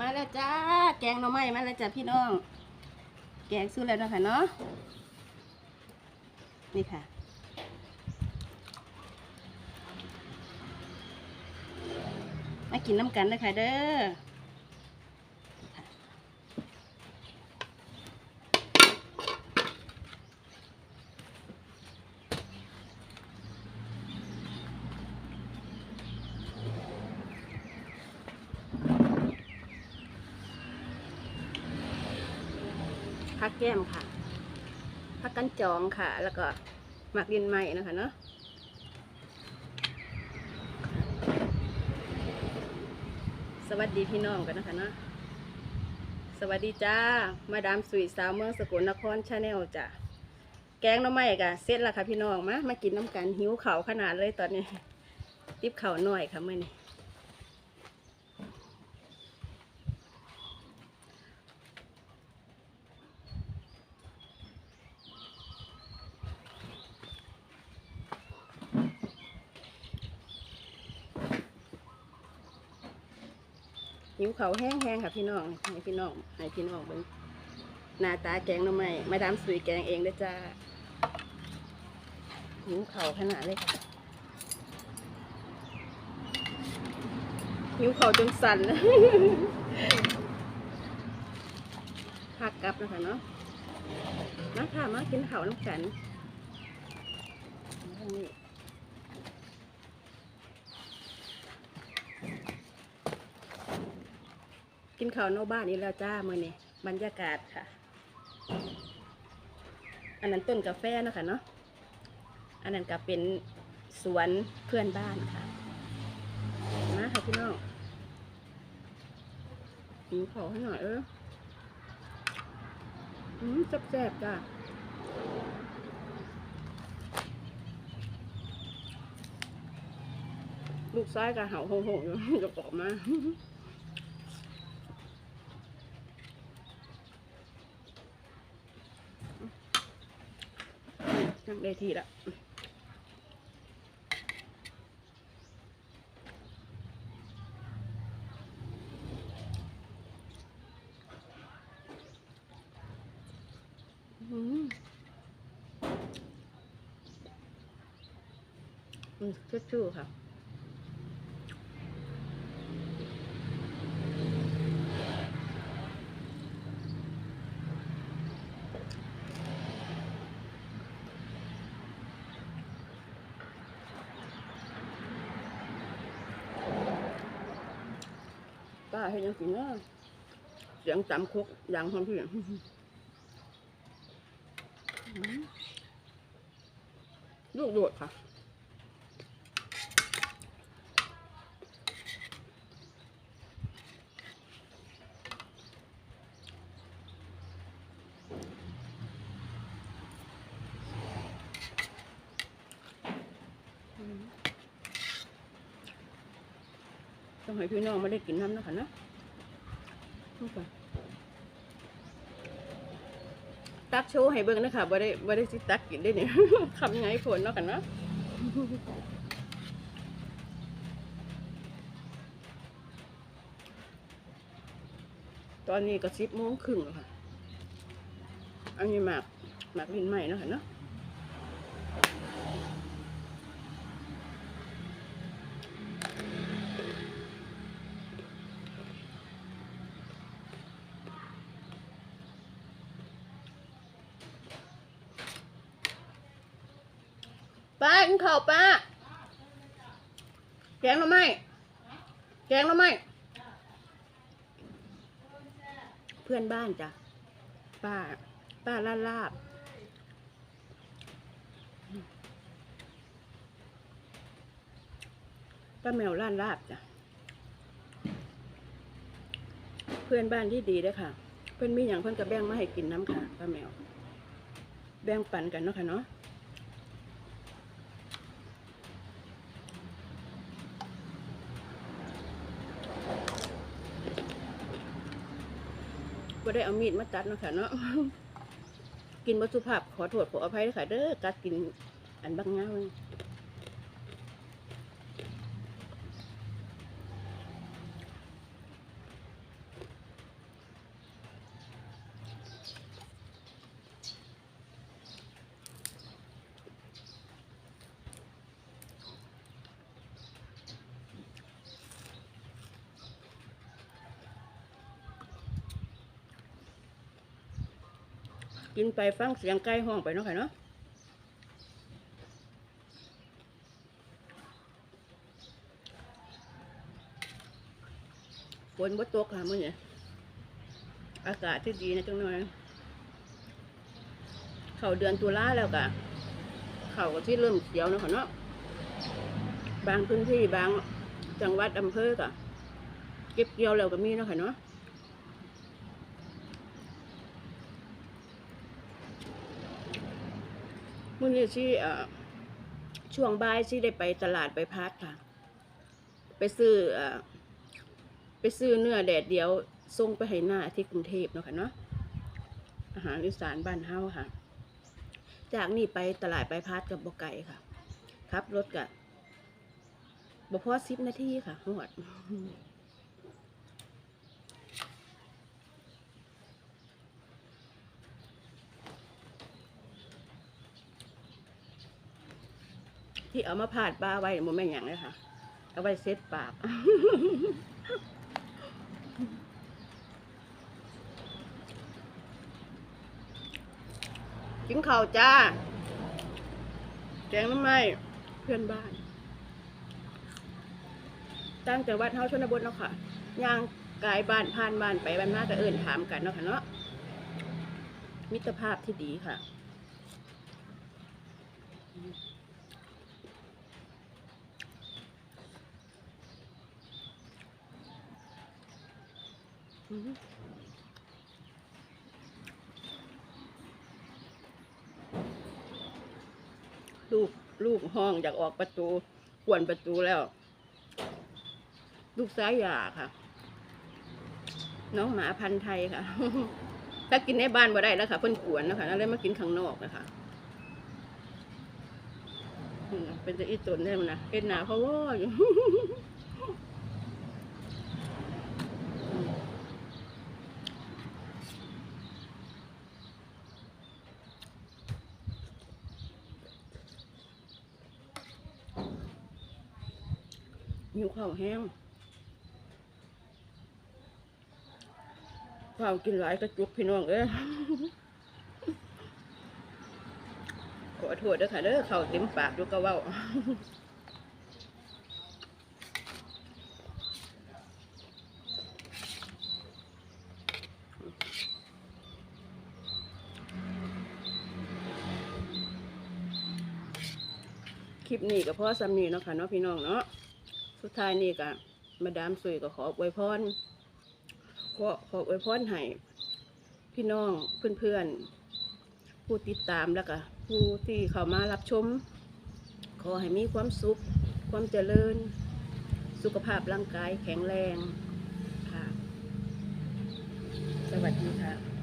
มาแล้วจ้า แกงหน่อไม้มาแล้วจ้าพี่น้อง แกงสู้แล้วนะคะเนาะนี่ค่ะ มากินน้ำกันเลยค่ะเด้อ ผักแก้มค่ะผักกันจองค่ะ แล้วก็หมักดินใหม่นะคะเนาะสวัสดีพี่น้องกันนะคะเนาะสวัสดีจ้า มาดามสุยสาวเมืองสกลนครชาแนลจ้ะแกงน้ำไม้กะเสร็จแล้วค่ะพี่น้องมามากินน้ำกันหิวเขาขนาดเลยตอนนี้ ติบเข่าหน่อยค่ะเมื่อนี้ วเขาแห้งๆค่ะพี่น้องให้พี่น้องให้พี่น้องเบิ่งหน้าตาแกงน่อไม้มาดามสุยแกงเองเด้อจ้าหิวเขาขนาดเลยหิวเขาจนสั่นพักกลับนะคะเนาะมาค่ะมากินเข้าน้ำกันมาทางนี้ กิ นข้าวนอกบ้านนี่แล้วจ้ามื่อนี้บรรยากาศค่ะ อันนั้นต้นกาแฟเนาะคะเนาะอันนั้นก็เป็นสวนเพื่อนบ้านค่ะมาค่ะพี่น้องหิวขอให้หน่อยเอออืมแซ่บๆจ้าลูกซ้ายกับเห่าหงหงๆอยู่จะบอกมา นั่งได้ทีละอืมอืมชู่ๆค่ะ ป้าให้ยังสิเนาะเสียงจำคุกยางความพี่ลูกโดดค่ะ ให้พี่น้องไม่ได้กินน้ำนะคะนะนี่ก่อนตักโชว์ให้เบิ่งนะคะบ่ได้บ่ได้สิตักกินได้เนี่ยคำไงผลเนาะกันเนาะตอนนี้ก็สิบโมงครึ่งแล้วค่ะ อันนี้หมากหมากลินใหม่เนาะค่ะเนาะ ป้ากินข้าวป้า แกงหน่อไม้แกงหน่อไม้เพื่อนบ้านจ้ะ ป้า ป้าลาลาบป้าแมวล้านลาบจ้ะ เพื่อนบ้านที่ดีด้อค่ะ เพื่อนมีอย่างเพื่อนกระแบ่งมาให้กินน้ำค่ะป้าแมว แบ่งปันกันเนาะค่ะเนาะ บ่ได้เอามีดมาตัดเนาะค่ะเนาะ กินวัสุภาพขอโทษขออภัยด้วยค่ะเด้อกัดกินอันบางงา กินไปฟังเสียงไก่ห้องไปเนาะค่ะเนาะฝนบ่ตกค่ะมื้อนี้อากาศที่ดีนะจังหน่อยเข้าเดือนตุลาแล้วก็เข้าก็ที่เริ่มเขียวเนาะค่ะเนาะบางพื้นที่บางจังหวัดอำเภอก็เก็บเกี่ยวแล้วก็มีเนาะค่ะเนาะ มื่อนี้ที่ช่วงบ่ายที่ได้ไปตลาดไปพัดค่ะ ไปซื้ออไปซื้อเนื้อแดดเดียวส่งไปให้หน้าที่กรุงเทพเนาะค่ะเนาะอาหารอีสานบ้านเฮาค่ะ จากนี่ไปตลาดไปพัดกับบกไก่ค่ะขับรถกับบพอสิบนาทีค่ะหวด ที่เอามาพาดปลาไว้มันไม่นหยังเลยค่ะ เอาไว้เซ็ตปาก กินข้าวจ้า แกงน้ำไม้เพื่อนบ้าน ตั้งแต่วัดเฮาชนบทเนาะค่ะย่างกายบ้านผ่านบ้านไปบ้านมาก็เอิ่นถามกันเนาะค่ะเนาะมิตรภาพที่ดีค่ะ ลูกลูกห้องอยากออกประตูกวนประตูแล้ว ลูกซ้ายหยาค่ะ น้องหมาพันธุ์ไทยค่ะ ถ้ากินในบ้านบ่ได้แล้วค่ะเพิ่นกวนนะคะแล้วเลยมากินข้างนอกนะคะเป็นจะอีตนได้มันนะเอ็นหนาเพราะว่าอยู่ หิวข้าวแห้งข้าวกินหลายกระจุกพี่น้องเอ้ยขอโทษเด้อค่ะเด้อข้าวเต็มปากดูกระเว้าคลิปนี้ก็พราะซ้ำนีเนาะค่ะเนาะพี่น้องเนาะ สุดท้ายนี่ก็มาดามสุยก็ขออวยพรขอขออวยพรให้พี่น้องเพื่อนๆ ผู้ติดตามแล้วก็ผู้ที่เข้ามารับชม ขอให้มีความสุข ความเจริญ สุขภาพร่างกายแข็งแรงค่ะ สวัสดีค่ะ